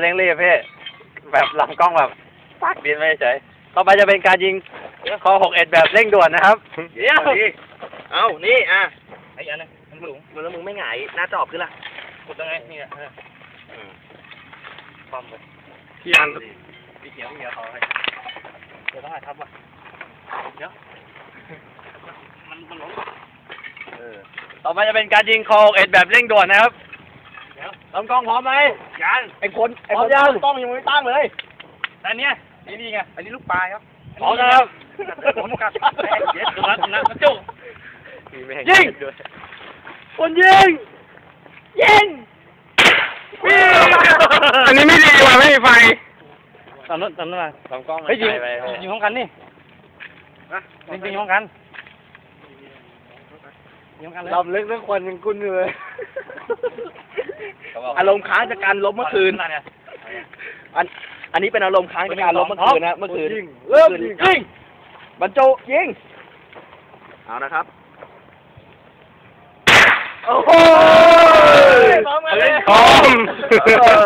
เร่งรีบพี่แบบลำกล้องแบบปักบินไม่เฉยต่อไปจะเป็นการยิงคอหกเอ็ดแบบเร่งด่วนนะครับเดี๋ยวดิเอานี่อะไอ้อันนั้นมันสูงมันแล้วมึงไม่หงายหน้าจอบขึ้นล่ะกดยังไงนี่อะเออความเลยพี่อันพี่เขียวพี่เขียวเขาให้เดี๋ยวต้องหาทับว่ะเดี๋ยวมันมันล้มเออต่อไปจะเป็นการยิงคอหกเอ็ดแบบเร่งด่วนนะครับเดี๋ยว ลำกล้องพร้อมไหมยันไอ้คนไอ้คนพร้อมยังกล้องยังไม่ตั้งเลยแต่อันเนี้ยนี่นี่ไงอันนี้ลูกปลายครับพร้อมนะครับผมกัดเย็ดนัดนัดจุ๊ยิงคนยิงยิงอันนี้ไม่ดีว่ะไม่มีไฟตอนนั้นตอนนั้นมาลำกล้องเฮ้ยยิงไปไปยิงพร้อมกันนี่ยิงยิงพร้อมกันยิงพร้อมกันเลยลำลึกทั้งคนยังกุ้นเลย อารมณ์ค้างจากการลบเมื่อคืน อัน อันนี้เป็นอารมณ์ค้างจากการลบเมื่อคืนนะ เมื่อคืนเริ่มยิงยิงบรรจุยิง เอานะครับ โอ้โหพร้อมกันเลยพร้อม